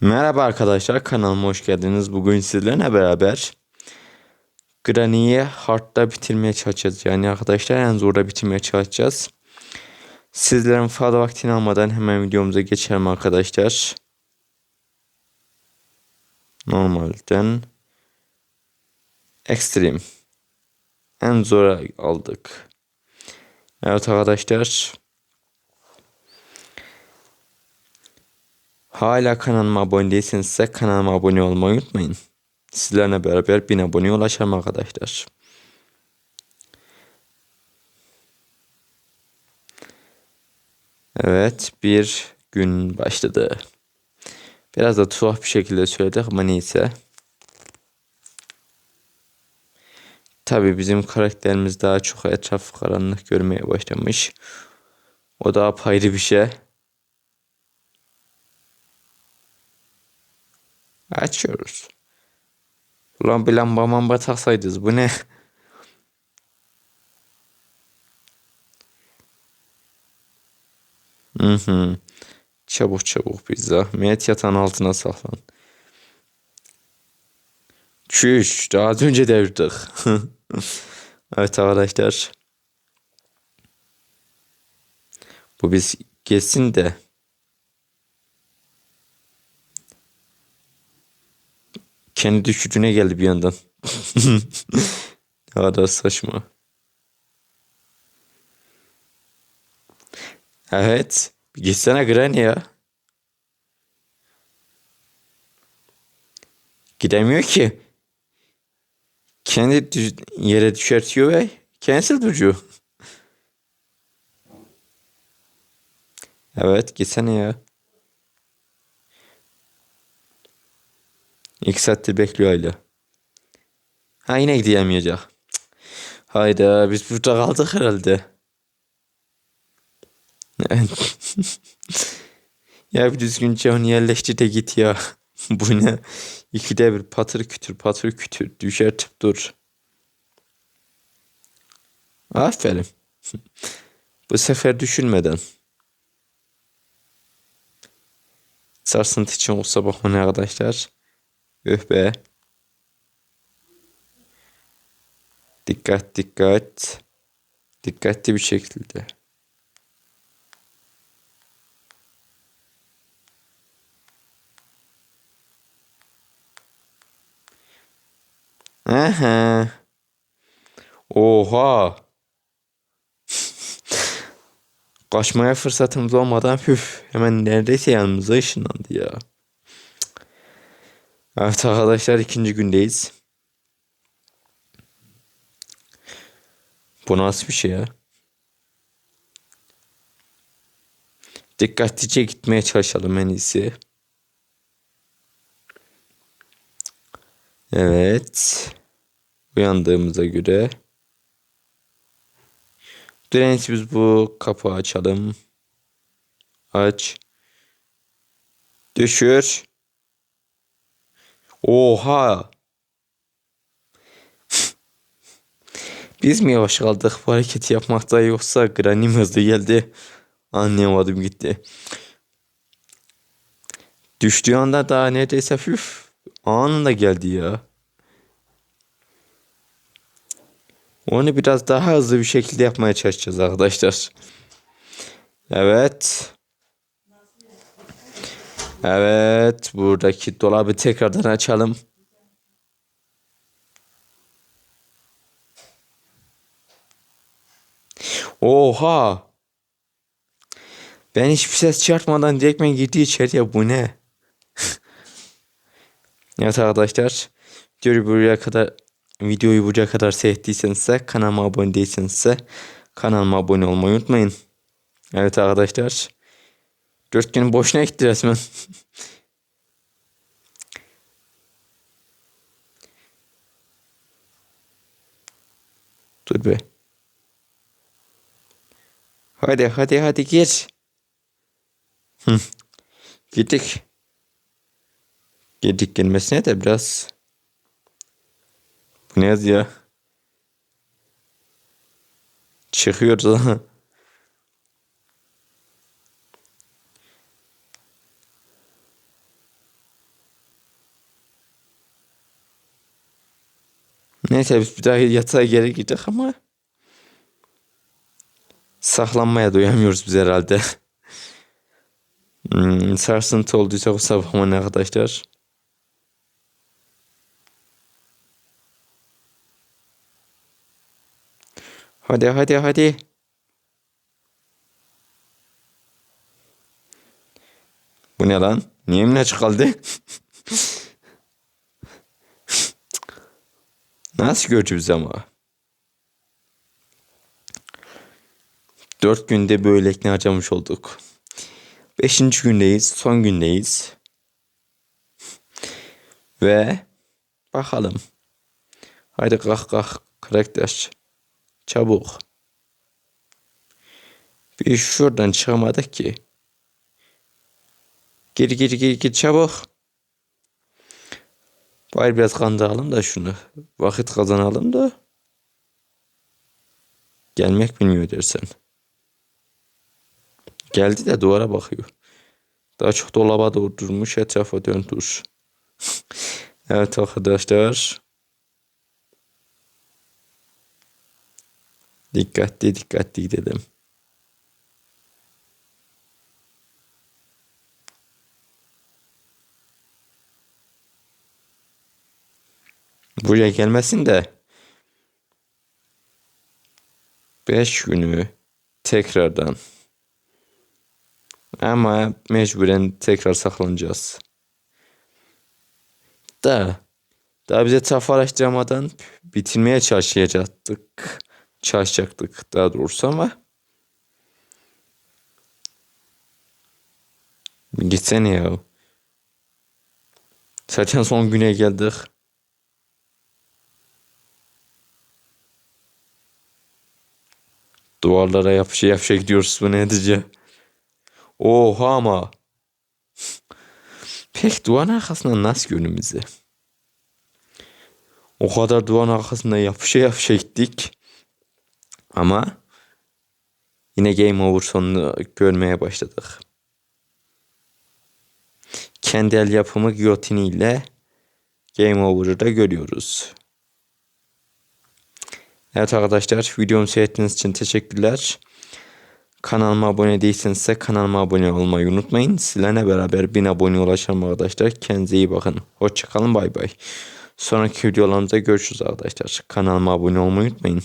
Merhaba arkadaşlar kanalıma hoş geldiniz. Bugün sizlerle beraber Granny'yi hard'da bitirmeye çalışacağız. Yani arkadaşlar en zorda bitirmeye çalışacağız. Sizlerin fazla vaktini almadan hemen videomuza geçelim arkadaşlar. Normalden Extreme en zora aldık. Evet arkadaşlar. Hala kanalıma abone değilseniz kanalıma abone olmayı unutmayın. Sizlerle beraber 1000 aboneye ulaşalım arkadaşlar. Evet bir gün başladı. Biraz da tuhaf bir şekilde söyledik ama neyse. Tabi bizim karakterimiz daha çok etraf karanlık görmeye başlamış. O da apayrı bir şey. Açıyoruz. Ulan bir lamba mamba taksaydınız bu ne? Hı hı. Çabuk çabuk bir zahmet yatan altına saklan. Çüş daha önce devirdik. evet arkadaşlar. Bu biz geçsin de. Kendi düşürüne geldi bir yandan. ne kadar saçma. Evet. Bir Geçsene Granny ya. Gidemiyor ki. Kendi yere düşertiyor ve cancel duruyor. Evet gitsene ya. İki saattir bekliyor hala. Ha yine gidemeyecek. Hayda biz burada kaldık herhalde. ya bir düzgünce onu yerleştir de git ya. Bu ne? İkide bir patır kütür patır kütür düşer tıp dur. Aferin. Bu sefer düşünmeden. Sarsıntı için olsa bakmayın arkadaşlar. Öh be. Dikkat dikkat. Dikkatli bir şekilde. Aha. Oha. Kaçmaya fırsatımız olmadan püf hemen neredeyse yanımıza ışınlandı ya. Evet arkadaşlar ikinci gündeyiz. Bu nasıl bir şey ya? Dikkatlice gitmeye çalışalım en iyisi. Evet. Uyandığımıza göre. İyisi biz bu kapağı açalım. Aç. Düşür. Oha. Biz mi yavaş kaldık bu hareketi yapmakta yoksa Granny hızlı geldi? Anlayamadım gitti. Düştüğü anda daha neredeyse füf anında geldi ya. Onu biraz daha hızlı bir şekilde yapmaya çalışacağız arkadaşlar. Evet. Evet, buradaki dolabı tekrardan açalım. Oha! Ben hiçbir ses çıkartmadan direktmen girdi içeriye bu ne? evet arkadaşlar. Videoyu buraya kadar videoyu buraya kadar seyrettiyseniz kanalıma abone değilseniz kanalıma abone olmayı unutmayın. Evet arkadaşlar. Dört gün boşuna gitti resmen. Dur be. Hadi hadi hadi gir. Gittik. Girdik gelmesine de biraz. Bu ne yazıyor? Çıkıyoruz. Neyse biz bir daha yatağa geri gidecek ama saklanmaya doyamıyoruz biz herhalde. Hmm, sarsıntı olduysa kusura bakmayın arkadaşlar. Hadi hadi hadi. Bu ne lan? Niye minnacık kaldı? Nasıl göreceğiz ama? Dört günde böyle ekmeği harcamış olduk. Beşinci gündeyiz. Son gündeyiz. Ve bakalım. Haydi kalk kalk karakter. Çabuk. Bir şuradan çıkamadık ki. Gir gir gir gir çabuk. Bari biraz kandıralım da şunu. Vakit kazanalım da. Gelmek bilmiyor dersen. Geldi de duvara bakıyor. Daha çok dolaba doğru durmuş etrafa döndür. evet arkadaşlar. Dikkatli dikkatli gidelim. Buraya gelmesin de 5 günü tekrardan ama mecburen tekrar saklanacağız. Da daha bize taraf araştırmadan bitirmeye çalışacaktık. Çalışacaktık daha doğrusu ama gitsene ya. Zaten son güne geldik. Duvarlara yapışa yapışa gidiyoruz bu ne diyeceğim. Oha ama. Pek duvarın arkasından nasıl günümüzü? O kadar duvarın arkasında yapışa yapışa gittik. Ama yine game over sonunu görmeye başladık. Kendi el yapımı giyotini game over'ı da görüyoruz. Evet arkadaşlar videomu seyrettiğiniz için teşekkürler. Kanalıma abone değilseniz ise kanalıma abone olmayı unutmayın. Sizlerle beraber 1000 abone ulaşalım arkadaşlar. Kendinize iyi bakın. Hoşçakalın bay bay. Sonraki videolarımızda görüşürüz arkadaşlar. Kanalıma abone olmayı unutmayın.